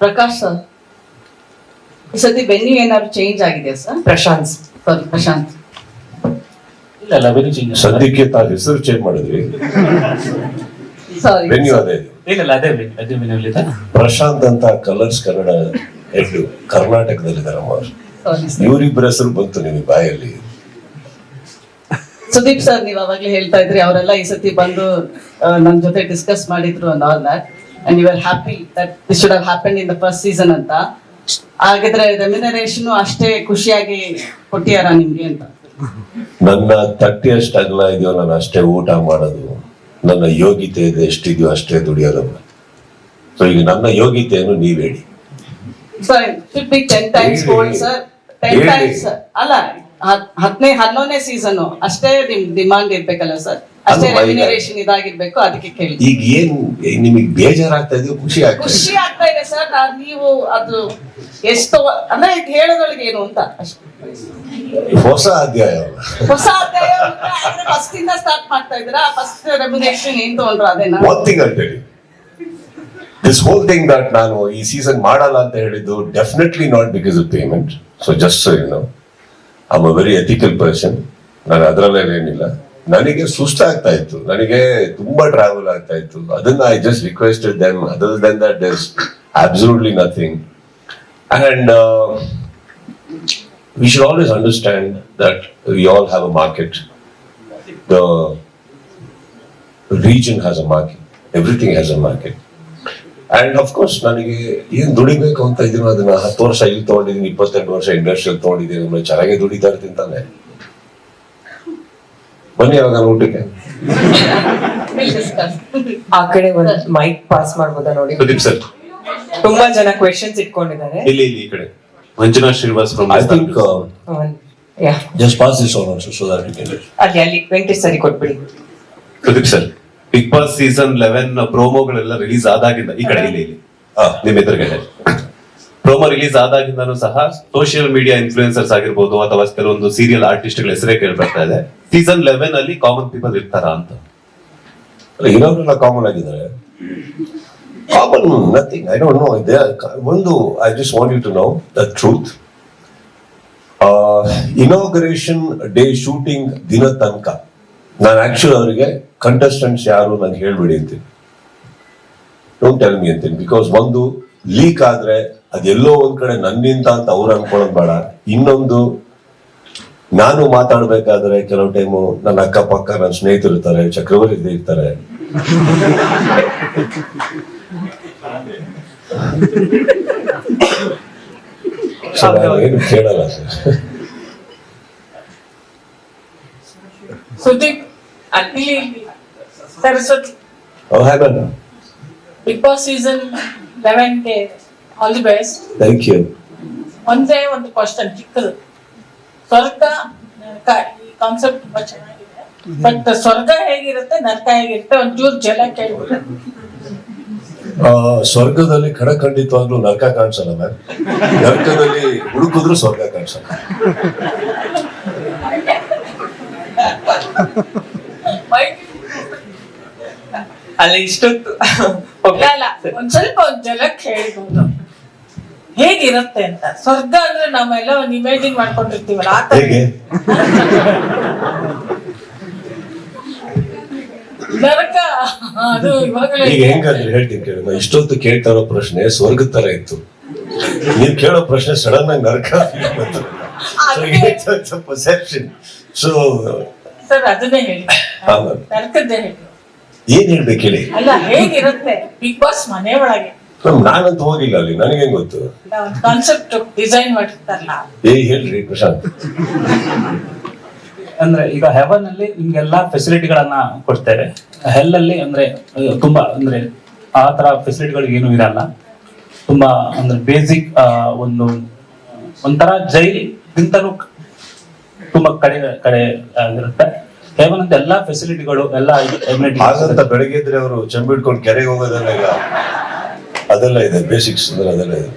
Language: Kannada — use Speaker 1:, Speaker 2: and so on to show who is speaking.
Speaker 1: ಪ್ರಕಾಶ್ ಸರ್? ಈ ಸತಿ ವೆನ್ಯೂ ಏನಾದ್ರು ಚೇಂಜ್ ಆಗಿದೆ ಸರ್?
Speaker 2: ಪ್ರಶಾಂತ್.
Speaker 1: ಸಾರಿ ಪ್ರಶಾಂತ್.
Speaker 3: ಇಲ್ಲ ಇಲ್ಲ ವೆರಿ ಚೇಂಜ್
Speaker 4: ಸದ್ಯಕ್ಕೆ ತಾವು ಹೆಸರು ಚೇಂಜ್ ಮಾಡಿದ್ರಿ.
Speaker 1: ಸಾರಿ
Speaker 4: ವೆನ್ಯೂ ಅದೇ. ಇದೆ.
Speaker 3: ಇಲ್ಲ ಇಲ್ಲ ಅದೇ ವೆನ್ಯೂ ಅದೇ ವೆನ್ಯೂ ಇದೆ
Speaker 4: ಪ್ರಶಾಂತ್ ಅಂತ ಕಲರ್ಸ್ ಕನ್ನಡ ಹೆಡ್ ಕರ್ನಾಟಕದಲ್ಲಿ ಅವ್ರು. ಇವರಿಬ್ಬರ ಹೆಸರು ಬಂತು ನಿಮಗೆ ಬಾಯಲ್ಲಿ.
Speaker 1: ಸುದೀಪ್ ಸರ್ ನೀವು ಅವಾಗಲೇ ಹೇಳ್ತಾ ಇದ್ರಿ ಅವರೆಲ್ಲ ಈ ಸತಿ ಬಂದು ನಮ್ ನನ್ ಜೊತೆ ಡಿಸ್ಕಸ್ ಮಾಡಿದ್ರು and all that and you are happy that this should have happen in the first season ಅಂತ. ಹಾಗಿದ್ರೆ ರೆಮ್ಯುನರೇಷನ್ ಅಷ್ಟೇ ಖುಷಿಯಾಗಿ ಕೊಟ್ಟಿಯಾರ ನಿಮ್ಗೆ ಅಂತ?
Speaker 4: ನನ್ನ ತಟ್ಟಿ ಅಷ್ಟು ಅಗಲ ಇದೆಯೋ ನಾನು ಅಷ್ಟೇ ಊಟ ಮಾಡೋದು. ನನ್ನ ಯೋಗ್ಯತೆ ಇದೆ ಎಷ್ಟಿದೆಯೋ ಅಷ್ಟೇ ದುಡಿಯೋದು. ಸೊ ಈಗ ನನ್ನ ಯೋಗ್ಯತೆಯನ್ನು ನೀವ್ ಹೇಳಿ.
Speaker 1: Sir should be ten times
Speaker 4: ಹೇಳಿ.
Speaker 1: ಸರ್ ಟೆನ್
Speaker 4: ಹೇಳಿ.
Speaker 1: ಟೈಮ್ಸ್ ಅಲ್ಲ ಹತ್- ಹತ್ತನೇ ಹನ್ನೊಂದನೇ ಸೀಸನ್ ಅಷ್ಟೇ ನಿಮ್ ಡಿಮಾಂಡ್ ಇರ್ಬೇಕಲ್ಲ ಸರ್ ಅಷ್ಟೇ ರೆಮ್ಯುನರೇಷನ್ ಇದಾಗಿರ್ಬೇಕು ಅದಕ್ಕೆ ಕೇಳಿ
Speaker 4: ಈಗ ಏನು ನಿಮಗೆ ಬೇಜಾರಾಗ್ತಾ ಇದೆಯೋ ಖುಷಿ
Speaker 1: ಖುಷಿ ಆಗ್ತಾ ಇದೆ ಸರ್ ನೀವು ಅದು ಎಷ್ಟು ಅಂದ್ರೆ ಹೇಳೋದೊಳಗೆ ಏನು ಅಂತ ಅಷ್ಟೇ.
Speaker 4: ಹೊಸ ಅಧ್ಯಾಯ
Speaker 1: ಹೊಸ ಅಧ್ಯಾಯ ಫಸ್ಟ್ ಇಂದ ಸ್ಟಾರ್ಟ್ ಮಾಡ್ತಾ ಇದ್ದೀರಾ? ಫಸ್ಟ್ ರೆಮ್ಯುನೇಷನ್ ಏನ್ ತಗೊಂಡ್ರ ಅದೇನಾ?
Speaker 4: ಒಂದ್ ತಿಂಗಳು ಅಂತ ಹೇಳಿ. ದಿಸ್ ಹೋಲ್ ಥಿಂಗ್ ದಟ್ ನಾನು ಈ ಸೀಸನ್ ಮಾಡಲ್ಲ ಅಂತ ಹೇಳಿದ್ದು definitely not because of payment so just so you know I a very ethical person ನಾನು ಅದರಲ್ಲೇ ಏನಿಲ್ಲ. ನನಗೆ ಸುಸ್ತಾಗ್ತಾ ಇತ್ತು ನನಗೆ ತುಂಬಾ ಟ್ರಾವೆಲ್ ಆಗ್ತಾ ಇತ್ತು ಅದನ್ನ I just requested them other than that is absolutely nothing and we should always understand that we all have a market. The region has a market. Everything has a market. And of course ನನಗೆ ಏನ್ ದುಡಿಬೇಕು ಅಂತ ಇದ್ರು ಅದನ್ನ ಹತ್ತು ವರ್ಷ ಇಲ್ಲಿ ತಗೊಂಡಿದ್ದೀನಿ, ಇಪ್ಪತ್ತೆಂಟು ವರ್ಷ ಇಂಡಸ್ಟ್ರಿಯಲ್ ತಗೊಂಡಿದ್ದೀನಿ ಚೆನ್ನಾಗಿ ದುಡಿತಾ ಇರ್ತೀನಿ ತಾನೆ ಬನ್ನಿ ಯಾವಾಗ ಊಟಕ್ಕೆ
Speaker 2: ಆ ಕಡೆ ಒಂದ್ ಮೈಕ್ ಪಾಸ್ ಮಾಡ್ಬೋದಾ ನೋಡಿ?
Speaker 3: ಪ್ರದೀಪ್ ಸರ್
Speaker 2: ತುಂಬಾ ಜನ ಕ್ವೆಶನ್ಸ್ ಇಟ್ಕೊಂಡಿದ್ದಾರೆ.
Speaker 3: ಇಲ್ಲಿ ಇಲ್ಲಿ ಈ ಕಡೆ. Manjunath Srinivas from
Speaker 4: I think
Speaker 2: yeah.
Speaker 4: Just pass this on also so that you can
Speaker 2: ಅಲ್ಲಿ ಅಲ್ಲಿ ವೆಂಕಟೇಶ್ ಸರಿ ಕೊಟ್ಬಿಡಿ.
Speaker 3: Pradeep sir Big Boss season eleven ಪ್ರೋಮೋಗಳೆಲ್ಲ release ಆದಾಗಿಂದ ಈ ಕಡೆ ಇಲ್ಲಿ ಇಲ್ಲಿ.
Speaker 4: ಹಾ.
Speaker 3: ನಿಮ್ ಎದುರುಗಡೆ. ಪ್ರೋಮೋ ರಿಲೀಸ್ ಆದಾಗಿಂದನೂ ಸಹ ಸೋಷಿಯಲ್ ಮೀಡಿಯಾ ಇನ್ಫ್ಲೂಯೆನ್ಸರ್ಸ್ ಆಗಿರ್ಬೋದು ಅಥವಾ ಕೆಲವೊಂದು ಸೀರಿಯಲ್ ಆರ್ಟಿಸ್ಟ್ಗಳ ಹೆಸರೇ ಕೇಳ್ಬರ್ತಾ ಇದೆ. ಸೀಸನ್ ಲೆವೆನ್ ಅಲ್ಲಿ ಕಾಮನ್ ಪೀಪಲ್ ಇರ್ತಾರ ಅಂತ?
Speaker 4: ಇರೋರೆಲ್ಲ ಕಾಮನ್ ಆಗಿದ್ದಾರೆ. Common nothing I don't know ಒಂದು I just want you to know the truth inauguration day shooting ದಿನ ತನಕ. ನಾನು ಆಕ್ಚುಲ್ ಅವರಿಗೆ ಕಂಟೆಸ್ಟೆಂಟ್ಸ್ ಯಾರು ನಾನು ಹೇಳ್ಬಿಡಿ ಅಂತೀನಿ. ಡೋಂಟ್ ಟೆಲ್ ಮಿ ಅಂತೀನಿ ಬಿಕಾಸ್ ಒಂದು ಲೀಕ್ ಆದ್ರೆ ಅದೆಲ್ಲೋ ಒಂದ್ ಕಡೆ ನನ್ನಿಂದ ಅಂತ ಅವ್ರು ಅನ್ಕೊಳ್ಳೋದು ಬೇಡ. ಇನ್ನೊಂದು ನಾನು ಮಾತಾಡ್ಬೇಕಾದ್ರೆ ಕೆಲವು ಟೈಮು ನನ್ನ ಅಕ್ಕಪಕ್ಕ ನನ್ನ ಸ್ನೇಹಿತರು ಇರ್ತಾರೆ ಚಕ್ರವರ್ತಿ ಇರ್ತಾರೆ. ಏನು ಕೇಳಲ್ಲ ಸರ್.
Speaker 5: ಸುದೀಪ್ ಅಲ್ಲಿ ಸರಸ್ವತಿ.
Speaker 4: ಹ್ಯಾಗಲ್ಲ
Speaker 5: Big Boss season ಲೆವೆನ್ಗೆ all the best
Speaker 4: thank you
Speaker 5: ಒಂದೇ ಒಂದು ಕ್ವಶನ್ ಚಿಕ್ಕದು. ಸ್ವರ್ಗ ನರಕ ಈ ಕಾನ್ಸೆಪ್ಟ್ ತುಂಬಾ ಚೆನ್ನಾಗಿದೆ. ಬಟ್ ಸ್ವರ್ಗ ಹೇಗಿರುತ್ತೆ ನರಕ ಹೇಗಿರುತ್ತೆ ಒಂಚೂರು ಜಲ ಕೇಳ್ಬಿಟ್ಟು
Speaker 4: ಸ್ವರ್ಗದಲ್ಲಿ ಖಡಖಂಡಿತವಾಗ್ಲೂ ನರಕ ಕಾಣಿಸಲ್ಲ ಮ್ಯಾಮ್. ನರಕದಲ್ಲಿ ಹುಡುಕಿದ್ರು ಸ್ವರ್ಗ ಕಾಣಿಸಲ್ಲ.
Speaker 2: ಅಲ್ಲ ಇಷ್ಟೊತ್ತು
Speaker 5: ಒಂದ್ ಸ್ವಲ್ಪ ಒಂದ್ ಜಲಕ್ಕೆ ಹೇಳ್ಬೋದು ಹೇಗಿರುತ್ತೆ ಅಂತ. ಸ್ವರ್ಗ ಅಂದ್ರೆ ನಾವೆಲ್ಲ ಒಂದು ಇಮೇಜಿನ್ ಮಾಡ್ಕೊಂಡಿರ್ತೀವಲ್ಲ ಆ ತರ
Speaker 4: ಹೇಗೆ?
Speaker 5: ನರಕ. ಅದು ಇವಾಗಲೇ
Speaker 4: ಈಗ ಹೆಂಗಂದ್ರೆ ಹೇಳ್ತೀನಿ ಕೇಳಿ ನಾ ಇಷ್ಟೊತ್ತು ಕೇಳ್ತಾ ಇರೋ ಪ್ರಶ್ನೆ ಸ್ವರ್ಗದ ತರ ಇತ್ತು. ನೀವ್ ಕೇಳೋ ಪ್ರಶ್ನೆ ಸಡನ್ ಆಗಿ ನರಕ ಪರ್ಸೆಪ್ಷನ್ ಸೊ
Speaker 5: ಸರ್ ಅದನ್ನೇ ಹೇಳಿ. ನರಕದ್ದೇ ಹೇಳಿ.
Speaker 4: ಏನ್ ಹೇಳ್ಬೇಕು ಹೇಳಿ?
Speaker 5: ಅಲ್ಲ ಹೇಗಿರುತ್ತೆ? ಬಿಗ್ ಬಾಸ್ ಮನೆ ಒಳಗೆ.
Speaker 4: ನಾನಂತೂ ಹೋಗಿಲ್ಲ ಅಲ್ಲಿ. ನನಗೇನ್ ಗೊತ್ತು?
Speaker 5: ಕಾನ್ಸೆಪ್ಟ್ ಡಿಸೈನ್ ಮಾಡಿರ್ತಾರಲ್ಲ.
Speaker 4: ಏ ಹೇಳ್ರಿ ಪ್ರಶಾಂತ್.
Speaker 6: ಅಂದ್ರೆ ಈಗ ಹೆವನ್ ಅಲ್ಲಿ ನಿಮ್ಗೆಲ್ಲಾ ಫೆಸಿಲಿಟಿಗಳನ್ನ ಕೊಡ್ತೇವೆ. ಹೆಲ್ ಅಲ್ಲಿ ಅಂದ್ರೆ ತುಂಬಾ ಅಂದ್ರೆ ಆ ತರ ಫೆಸಿಲಿಟಿಗಳು ಏನು ಇರಲ್ಲ. ತುಂಬಾ ಅಂದ್ರೆ ಬೇಸಿಕ್ ಒಂದು ಒಂಥರ ಜೈಲ್ಗಿಂತಲೂ ತುಂಬಾ ಕಡೆ ಕಡೆ ಆಗಿರುತ್ತೆ ಹೆವನ್ ಅಂತ ಎಲ್ಲಾ ಫೆಸಿಲಿಟಿಗಳು ಎಲ್ಲ
Speaker 4: ಹಾಗಂತ ಬೆಳಗ್ಗೆ ಇದ್ರೆ ಅವರು ಚಂಬಿಡ್ಕೊಂಡು ಕೆರೆಗೆ ಹೋಗೋದಲ್ಲ ಇಲ್ಲ ಅದೆಲ್ಲ ಇದೆ ಬೇಸಿಕ್ಸ್ ಅಂದ್ರೆ ಅದೆಲ್ಲ ಇದೆ